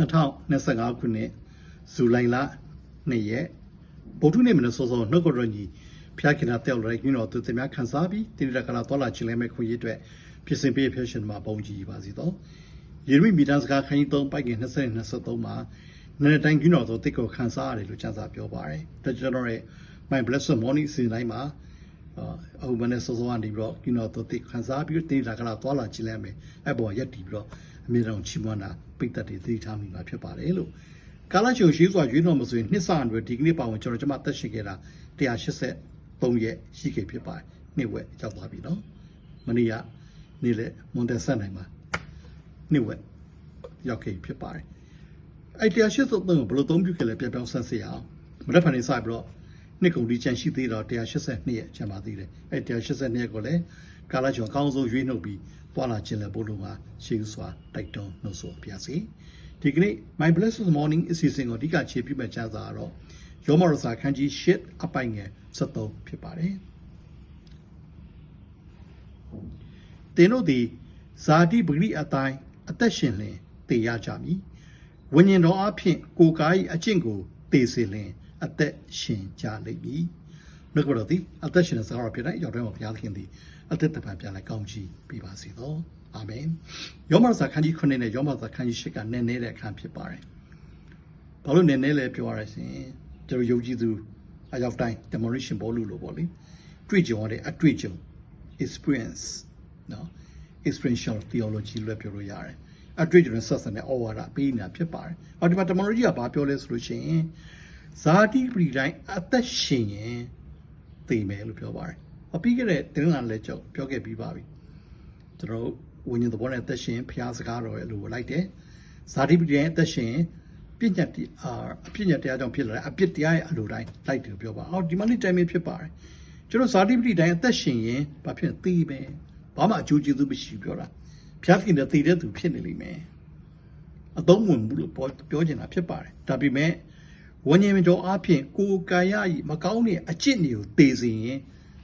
2025ခုနှစ်ဇူလိုင်လ2ရက်ဗုဒ္ဓနေ့မနက်စောစောနှုတ်ကပတော်ကြီးဖျားခင်တာတက်လိုက်ညတော်သူတင်များခန်းစားပြီးတိရကလာတော်လာချင်းလဲမဲ့ခွင့်ရအတွက်ဖြစ်စဉ်ပေးဖျက်ရှင်မှာပုံကြည့်ပါစီတော့ယေရမိမိသားစကားခန်းကြီး3ပိုက်က20 23မှာနေ့တိုင်းညတော်သူတိတ်ကိုခန်းစားရတယ်လို့ကျမ်းစာပြောပါတယ်ဒါကျွန်တော်ရဲ့ my blessed morning စီတိုင်းမှာအဟိုမနေ့စောစောကနေပြီးတော့ညတော်သူတိတ်ခန်းစားပြီးတိရကလာတော်လာချင်းလဲမဲ့အဲ့ပေါ်ရက်တီပြီးတော့ အမြဲတမ်းချီးမွမ်းတာပိတ်သက်တွေသိထားမိမှာဖြစ်ပါတယ်လို့ကာလချုံရှိစွာရွေးတော်မဆိုရင်နှစ်ဆန်တွေဒီကနေ့ပါဝင်ကျွန်တော်ကျွန်မသက်ရှိခဲ့တာ183ရက်ရှိခဲ့ဖြစ်ပါတယ်နှစ်ဝက်ရောက်သွားပြီနော်မနေ့ကနေ့လေမွန်တက်ဆက်နိုင်မှာနှစ်ဝက်ရောက်ခဲ့ဖြစ်ပါတယ်အဲ့183ကိုဘယ်လိုသုံးပြုခဲ့လဲပြန်ပြောင်းဆက်စီအောင်မရက်ဖန်နေစပြီးတော့ နှစ်ကုန်ဒီချန်ရှိသေးတော့182ရက်ချန်ပါသေးတယ်အဲ့182ရက်ကိုလည်းကာလချုံအကောင်းဆုံးရွေးနှုတ်ပြီးပွာလာခြင်းလည်းဘုလိုမှာရှေးစွာတိုက်တွန်းနှုတ်ဆိုပြစီဒီကနေ့ My Blessed Morning အစီအစဉ်ကိုအဓိကခြေပြမဲ့ချစာတော့ယောမရစာခန်းကြီး၈အပိုင်ငယ်73ဖြစ်ပါတယ်တင်တို့သည်ဇာတိပဂရိအတိုင်းအသက်ရှင်လင်တည်ရကြမည်ဝိညာဉ်တော်အဖျင်ကိုယ်ကာယအကျင့်ကိုတည်စေလင် အသက်ရှင်ကြလိမ့်မည်နှုတ်ကပတော်သည်အသက်ရှင်တဲ့စကားတော်ဖြစ်တဲ့ရောက်တဲ့မှာဘုရားသခင်သည်အသက်တပံပြန်လဲကောင်းချီးပေးပါစေသောအာမင်ယောမစာခန်းကြီး9နဲ့ယောမစာခန်းကြီး10ကနည်းနည်းတဲ့အခန်းဖြစ်ပါတယ်ဘာလို့နည်းနည်းလဲပြောရရင်ကျွန်တော်ယုံကြည်သူအရောက်တိုင်း demonstration ဘောလို့လို့ပေါ့လေတွေ့ကြုံရတဲ့အတွေ့အကြုံ experience နော် experiential theology လို့ပြောလို့ရတယ်အတွေ့အကြုံဆက်စပ်တဲ့ဩဝါဒပေးနေတာဖြစ်ပါတယ်။အော်ဒီမှာ terminology ကဘာပြောလဲဆိုလို့ရှိရင် ဇာတိပရိတိုင်းအသက်ရှင်ရင်သိမယ်လို့ပြောပါတယ်။အပြီးခဲ့တဲ့တင်းလာလက်ကြောက်ပြောခဲ့ပြီးပါပြီ။ကျွန်တော်ဝိညာဉ်သဘောနဲ့အသက်ရှင်ဖျားစကားတော်ရဲ့လို့လိုက်တယ်။ဇာတိပရိတိုင်းအသက်ရှင်ပြည့်ညတ်အာအပြည့်ညတ်တရားကြောင့်ဖြစ်လာတဲ့အပြစ်တရားရဲ့အလိုတိုင်းလိုက်တယ်ပြောပါ။အော်ဒီမှာနေ့တိုင်းဖြစ်ပါတယ်။ကျွန်တော်ဇာတိပရိတိုင်းအသက်ရှင်ရင်ဘာဖြစ်သိမယ်။ဘာမှအကျိုးကျေးဇူးမရှိပြောတာ။ဖျားခင်တဲ့တည်တဲ့သူဖြစ်နေလိမ့်မယ်။အသုံးဝင်ဘူးလို့ပြောချင်တာဖြစ်ပါတယ်။ဒါပေမဲ့ ဝဉ္ဉေတော်အဖြစ်ကိုယ်ကာယဤမကောင်းတဲ့အကျင့်တွေကိုတည်စေရင်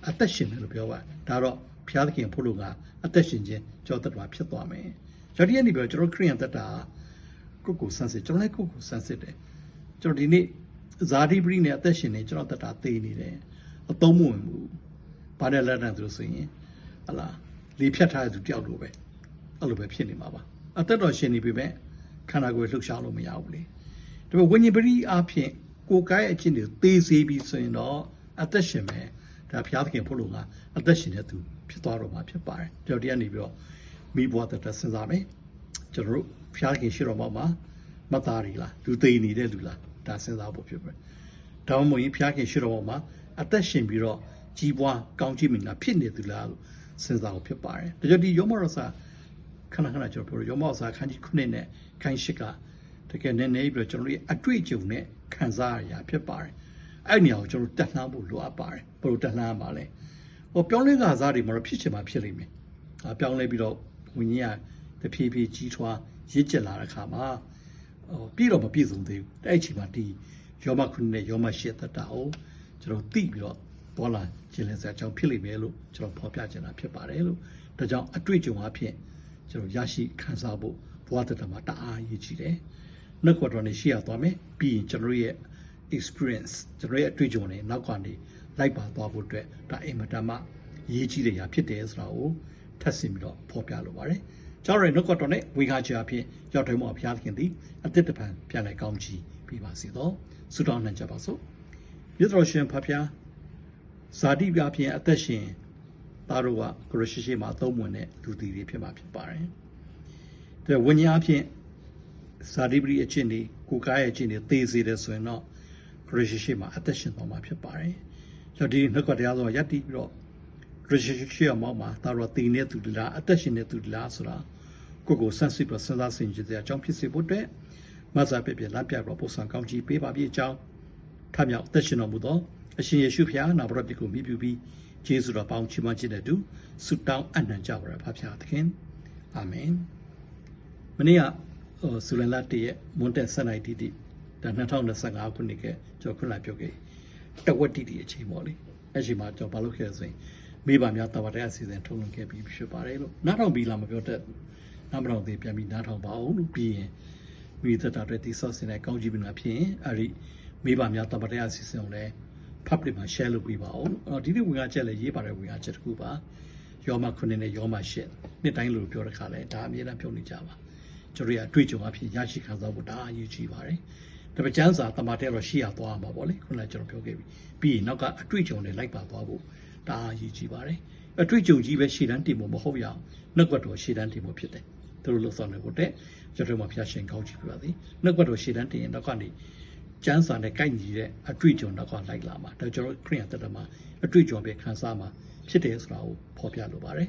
အသက်ရှင်တယ်လို့ပြောပါဒါတော့ဘုရားသခင်ဖို့လို့ကအသက်ရှင်ခြင်းကြောတတ်တာဖြစ်သွားမယ်။ကျွန်တော်ဒီနေ့ပြောကျွန်တော်ခရိယန်တတ်တာကိုကိုဆန်းစစ်ကျွန်တော်လည်းကိုကိုဆန်းစစ်တယ်။ကျွန်တော်ဒီနေ့ဇာတိပရိနဲ့အသက်ရှင်နေကျွန်တော်တတ်တာသိနေတယ်။အသုံးမဝင်ဘူး။ဘာနဲ့လက်တန်းဆိုဆိုရင်ဟလာလေဖြတ်ထားတဲ့သူတယောက်လိုပဲအဲ့လိုပဲဖြစ်နေမှာပါ။အသက်တော်ရှင်နေပြီပဲခန္ဓာကိုယ်လှုပ်ရှားလို့မရဘူးလေ။ ဒါပေမဲ့ဝိညာဉ်ပရိအားဖြင့်ကိုယ်ကိုယ်အချင်းတွေသေစေပြီးဆိုရင်တော့အသက်ရှင်မယ်ဒါဘုရားသခင်ဖို့လို့ကအသက်ရှင်တဲ့သူဖြစ်သွားတော့မှာဖြစ်ပါတယ်ကျွန်တော်တရားနေပြီးတော့မိဘွားတဲ့စဉ်းစားမယ်ကျွန်တော်တို့ဘုရားသခင်ရှိတော်မှာမသားရီလားလူသိနေတဲ့လူလားဒါစဉ်းစားဖို့ဖြစ်ပဲဒါမှမဟုတ်ရင်ဘုရားခင်ရှိတော်မှာအသက်ရှင်ပြီးတော့ကြီးပွားကောင်းချီးမင်္ဂလာဖြစ်နေသူလားလို့စဉ်းစားဖို့ဖြစ်ပါတယ်ဒါကြောင့်ဒီယောမရစာခဏခဏကျွန်တော်ပြောယောမရစာခန်းကြီး9နဲ့ခန်းရှိက တကယ်နည်းနည်းပြီးတော့ကျွန်တော်တို့အတွေ့အကြုံနဲ့ခံစားရတာဖြစ်ပါတယ်အဲ့နေရာကိုကျွန်တော်တက်လှမ်းဖို့လိုအပ်ပါတယ်ဘယ်လိုတက်လှမ်းရမှာလဲဟိုပြောင်းလဲကစားတွေမှာတော့ဖြစ်ချင်မှဖြစ်လိမ့်မယ်အပြောင်းလဲပြီးတော့ဝิญဉ်ကတဖြည်းဖြည်းကြီးထွားရစ်ကျက်လာတဲ့ခါမှာဟိုပြည့်တော့မပြည့်စုံသေးဘူးအဲ့အချိန်မှာဒီယောမခုနဲ့ယောမရှိတတ်တာကိုကျွန်တော်သိပြီးတော့ပေါ်လာခြင်းလဲစရာအကြောင်းဖြစ်လိမ့်မယ်လို့ကျွန်တော်ဖော်ပြချင်တာဖြစ်ပါတယ်လို့ဒါကြောင့်အတွေ့အကြုံအဖြစ်ကျွန်တော်ရရှိခံစားဖို့ဘဝတတမှာတအားရည်ကြည်တယ် နှုတ်ကတော်နဲ့ရှေ့ရသွားမယ်ပြီးရင်ကျွန်တော်ရဲ့ experience ကျွန်တော်ရဲ့အတွေ့အကြုံတွေနောက်ကနေလိုက်ပါသွားဖို့အတွက်ဒါအင်မတန်မှရေးကြီးတဲ့အရာဖြစ်တယ်ဆိုတာကိုထပ်ဆင့်ပြီးတော့ဖော်ပြလိုပါတယ်။ကျွန်တော်ရဲ့နှုတ်ကတော်နဲ့ဝေခါချအဖြစ်ရောက်တိုင်းမှာဘုရားသခင်သည်အသစ်တပံပြန်လည်ကောင်းချီးပေးပါစေသော။ဆုတောင်းနိုင်ကြပါစို့။မြတ်တော်ရှင်ဖဖျားဇာတိပြဖြင့်အသက်ရှင်သားတို့ကကရရှိရှိမှာသုံးဝင်တဲ့လူတီတွေဖြစ်မှာဖြစ်ပါတယ်။ဒါဝိညာဉ်အဖြစ် ဇာတိပရိအချင်းတွေကိုကားရဲ့အချင်းတွေသေစေတယ်ဆိုရင်တော့ခရစ်ရှိမှာအသက်ရှင်သွားမှာဖြစ်ပါတယ်။ကျွန်တော်ဒီနှုတ်ကတရားဆိုရည်တည်ပြီးတော့ခရစ်ရှိရမောက်မှာဒါတော့တည်နေသူလားအသက်ရှင်နေသူလားဆိုတာကိုကိုဆန့်စစ်ပြီးစဉ်းစားဆင်ခြင်တဲ့အကြောင်းဖြစ်စေဖို့အတွက်မဆာပြပြလမ်းပြတော့ပို့ဆောင်ကောင်းချီးပေးပါပြီအကြောင်းထမြောက်အသက်ရှင်တော်မူသောအရှင်ယေရှုဖျားနာဘရတ်ကိုမိပြုပြီးယေရှုတော်ပေါင်းချီးမွမ်းခြင်းတဲ့သူဆုတောင်းအနံ့ကြပါရဖဖျားသခင်အာမင်မနေ့က ဆူလန်လာတရဲ့မွန်တက်ဆက်နိုင်တီတီဒါ2025ခုနှစ်ကကျွန်တော်ခုနပြောခဲ့တဝက်တီတီအချိန်ပေါ့လေအဲ့ချိန်မှာကျွန်တော်ဘာလုပ်ခဲ့ဆိုရင်မိဘများတဝက်တဲ့အစီအစဉ်ထုတ်လွှင့်ခဲ့ပြီးဖြစ်ပါတယ်လို့နားထောင်ပြီးလားမပြောတတ်နားမထောင်သေးပြန်ပြီးနားထောင်ပါအောင်လို့ပြီးရင်မိသက်တာတွေတိဆော့စင်တဲ့ကောင်းကြီးပင်ကဖြစ်ရင်အဲ့ဒီမိဘများတမတရားစီစဉ်အောင်လဲ public မှာ share လုပ်ပေးပါဦးအော်ဒီနေ့ဝင်ကချက်လဲရေးပါတယ်ဝင်ကချက်တစ်ခုပါယောမခုနှစ်နဲ့ယောမရှစ်နှစ်တိုင်းလို့ပြောတဲ့ခါလဲဒါအမြဲတမ်းပြောနေကြပါ ကျွန်တော်တို့ကအတွေ့အကြုံအဖြစ်ရရှိခံစားဖို့ဒါအရေးကြီးပါတယ်ဒါပေမဲ့ကျန်းစာတမတဲတော့ရှိရသွားမှာပေါ့လေခုနကကျွန်တော်ပြောခဲ့ပြီပြီးရင်နောက်ကအတွေ့အကြုံတွေလိုက်ပါသွားဖို့ဒါအရေးကြီးပါတယ်အတွေ့အကြုံကြီးပဲရှေ့တန်းတင်ဖို့မဟုတ်ရအောင်နှုတ်ကပတ်တော်ရှေ့တန်းတင်ဖို့ဖြစ်တယ်သူတို့လို့ဆောင်နေဖို့တဲ့ကျွန်တော်တို့မှာဖျားရှင်ကောင်းချီးပြပါသည်နှုတ်ကပတ်တော်ရှေ့တန်းတင်ရင်နောက်ကနေကျမ်းစာနဲ့ကိုက်ညီတဲ့အတွေ့အကြုံတော့ကလိုက်လာမှာဒါကျွန်တော်ခရိယန်တက်တမှာအတွေ့အကြုံပဲခန်းစားမှာဖြစ်တယ်ဆိုတာကိုဖော်ပြလိုပါတယ်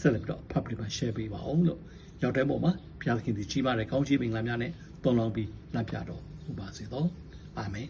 ဆက်လက်ပြီးတော့ public မှာ share ပေးပါအောင်လို့ ရောက်တဲ့ပုံမှာဘုရားသခင်ဒီကြီးမားတဲ့ကောင်းချီးမင်္ဂလာများနဲ့တုံ့လောင်းပြီးလမ်းပြတော်မူပါစေသောအာမင်